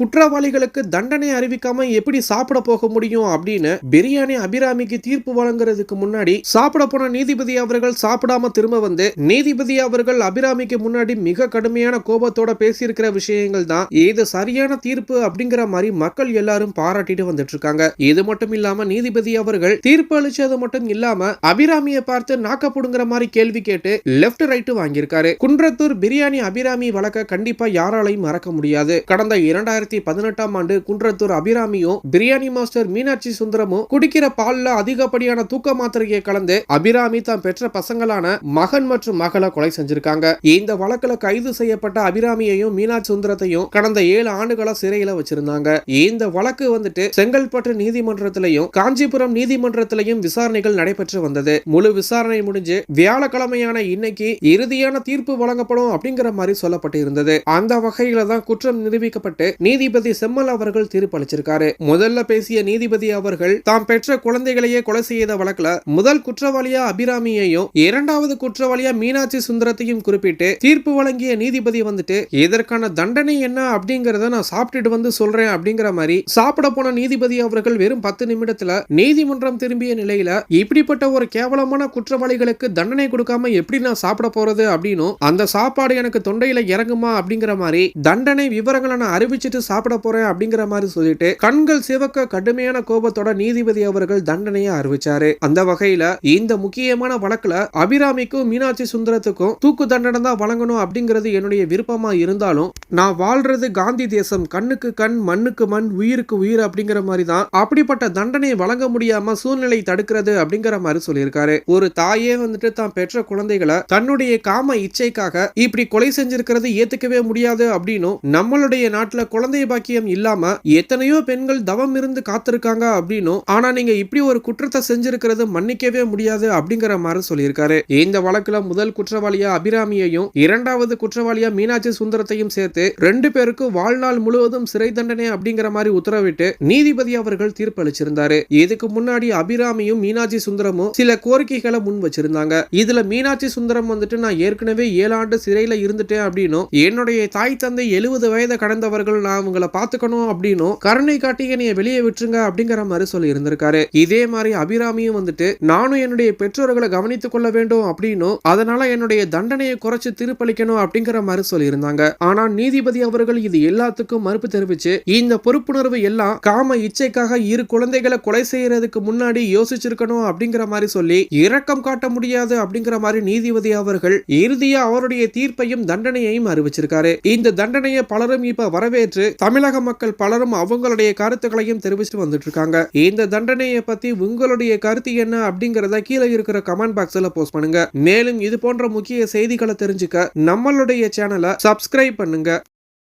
குற்றவாளிகளுக்கு தண்டனை அறிவிக்காம எப்படி சாப்பிட போக முடியும் அப்படின்னு பிரியாணி அபிராமிக்கு தீர்ப்பு வழங்குறதுக்கு முன்னாடி சாப்பிட போன நீதிபதி அவர்கள் சாப்பிடாம திரும்ப வந்து நீதிபதி அவர்கள் அபிராமிக்கு முன்னாடி மிக கடுமையான கோபத்தோட பேசியிருக்கிற விஷயங்கள் தான். இது சரியான தீர்ப்பு அப்படிங்கிற மாதிரி மக்கள் எல்லாரும் பாராட்டிட்டு வந்துட்டு இருக்காங்க இது மட்டும் இல்லாம நீதிபதி அவர்கள் தீர்ப்பு அளிச்சது மட்டும் இல்லாம அபிராமியை பார்த்து நாக்கப்படுங்கிற மாதிரி கேள்வி கேட்டு லெஃப்ட் ரைட் வாங்கியிருக்காரு. குன்றத்தூர் பிரியாணி அபிராமி வழக்க கண்டிப்பா யாராலையும் மறக்க முடியாது. கடந்த இரண்டாயிரத்தி பதினெட்டாம் ஆண்டு குன்றத்தூர் அபிராமியும் பிரியாணி மாஸ்டர் மீனாட்சி சுந்தரமும் குடிக்கிற பால்ல அதிகப்படியான தூக்க மாத்திரையை கலந்து அபிராமி தான் பெற்ற பசங்களான மகன் மற்றும் மகளை கொலை செஞ்சிருக்காங்க. இந்த வழக்குல கைது செய்யப்பட்ட அபிராமியையும் மீனாட்சி சுந்தரத்தையும் கடந்த ஏழு ஆண்டுகளா சிறையில வச்சிருந்தாங்க. இந்த வழக்கு வந்துட்டு செங்கல்பட்டு நீதிமன்றத்திலையும் காஞ்சிபுரம் நீதிமன்றத்திலையும் விசாரணைகள் நடைபெற்று வந்தது. முழு விசாரணை முடிஞ்சு வியாழக்கிழமையான இன்னைக்கு இறுதியான தீர்ப்பு வழங்கப்படும் அப்படிங்கிற மாதிரி சொல்லப்பட்டு இருந்தது அந்த வகையில தான் குற்றம் நிரூபிக்கப்பட்டு நீதிபதி செம்மல் அவர்கள் தீர்ப்பு அளிச்சிருக்காரு முதல்ல பேசிய நீதிபதி அவர்கள் தாம் பெற்ற குழந்தைகளையே கொலை செய்த வழக்குல முதல் குற்றவாளியா அபிராமியையும் இரண்டாவது குற்றவாளியா மீனாட்சி சுந்தரத்தையும் குறிப்பிட்டு தீர்ப்பு வழங்கிய நீதிபதி வந்துட்டு இதற்கான தண்டனை என்ன அப்படிங்கறத நான் சாப்பிட்டுட்டு வந்து சொல்றேன் அப்படிங்கிற மாதிரி சாப்பிட போன நீதிபதி அவர்கள் வெறும் பத்து நிமிடத்துல நீதிமன்றம் திரும்பிய நிலையில இப்படிப்பட்ட ஒரு கேவலமான குற்றவாளிகளுக்கு தண்டனை கொடுக்காம எப்படி நான் சாப்பிட போறது? அப்படின்னு அந்த சாப்பாடு எனக்கு தொண்டையில இறங்குமா? அப்படிங்கிற மாதிரி தண்டனை விவரங்களை நான் அறிவிச்சிட்டு சாப்பிட போறேன் அப்படிங்கிற மாதிரி சொல்லிட்டு கண்கள் சிவக்க கடுமையான கோபத்தோட நீதிபதி அவர்கள் தண்டனையை அறிவிச்சாரு. அந்த வகையில இந்த முக்கியமான வழக்குல அபிராமிக்கும் மீனாட்சி சுந்தரத்துக்கும் தூக்கு தண்டனை தான் வழங்கணும் அப்படிங்கிறது என்னுடைய விருப்பமா இருந்தாலும் நான் வாழ்றது காந்தி தேசம் கண்ணுக்கு கண் மண்ணுக்கு மண் உயிருக்கு உயிர் அப்படிங்கிற மாதிரி தான் அப்படிப்பட்ட தண்டனை வழங்க முடியாம சூழ்நிலை தடுக்கிறது அப்படிங்கிற மாதிரி சொல்லியிருக்காரு. ஒரு தாயே வந்துட்டு தான் பெற்ற குழந்தைகளை தன்னுடைய காம இச்சைக்காக இப்படி கொலை செஞ்சிருக்கிறது ஏத்துக்கவே முடியாது அப்படின்னும் நம்மளுடைய நாட்டுல குழந்தை பாக்கியம் இல்லாம எத்தனையோ பெண்கள் தவம் இருந்து காத்திருக்காங்க அப்படின்னும் ஆனா நீங்க இப்படி ஒரு குற்றத்தை செஞ்சிருக்கிறது மன்னிக்கவே முடியாது அப்படிங்கிற மாதிரி சொல்லியிருக்காரு. இந்த வழக்குல முதல் குற்றவாளியா அபிராமியையும் இரண்டாவது குற்றவாளியா மீனாட்சி சுந்தரத்தையும் சேர்த்து ரெண்டு பேருக்கும் வாழ்நாள் முழுவதும் சிறை தண்டனை அப்படிங்கிற மாதிரி உத்தரவிட்டு நீதிபதி அவர்கள் தீர்ப்பு அளிச்சிருந்தாரு இதுக்கு முன்னாடி அபிராமியும் மீனாட்சி சுந்தரமும் சில கோரிக்கைகளை முன் வச்சிருந்தாங்க. இதுல மீனாட்சி சுந்தரம் வந்துட்டு நான் ஏற்கனவே ஏழு ஆண்டு சிறையில இருந்துட்டேன் அப்படின்னும் என்னுடைய தாய் தந்தை எழுபது வயதை கடந்தவர்கள் நான் உங்களை பாத்துக்கணும் அப்படின்னும் கருணை காட்டி என்னைய வெளியே விட்டுருங்க அப்படிங்கிற மாதிரி சொல்லி இருந்திருக்காரு இதே மாதிரி அபிராமியும் வந்துட்டு நானும் என்னுடைய பெற்றோர்களை கவனித்துக் கொள்ள வேண்டும் அப்படின்னும் அதனால என்னுடைய தண்டனையை குறைச்சு திருப்பளிக்கணும் அப்படிங்கிற மாதிரி சொல்லியிருந்தாங்க. ஆனா நீதிபதி அவர்கள் இது எல்லாத்துக்கும் மறுப்பு தெரிவிச்சு இந்த பொறுப்புணர்வு எல்லாம் காம இச்சைக்காக இரு குழந்தைகளை கொலை செய்யறதுக்கு முன்னாடி யோசிச்சிருக்கணும் அப்படிங்கிற மாதிரி சொல்லி இரக்கம் காட்ட முடியாது அப்படிங்கிற மாதிரி நீதிபதி அவர்கள் இறுதியா அவருடைய தீர்ப்பையும் தண்டனையையும் அறிவிச்சிருக்காரு. இந்த தண்டனையை பலரும் இப்ப வரவேற்று தமிழக மக்கள் பலரும் அவங்களுடைய கருத்துக்களையும் தெரிவிச்சுட்டு வந்துட்டு இருக்காங்க இந்த தண்டனையை பத்தி உங்களுடைய கருத்து என்ன அப்படிங்கறத கீழே இருக்கிற கமெண்ட் பாக்ஸ்ல போஸ்ட் பண்ணுங்க. மேலும் இது போன்ற முக்கிய செய்திகளை தெரிஞ்சுக்க நம்மளுடைய சேனலை சப்ஸ்கிரைப் பண்ணுங்க.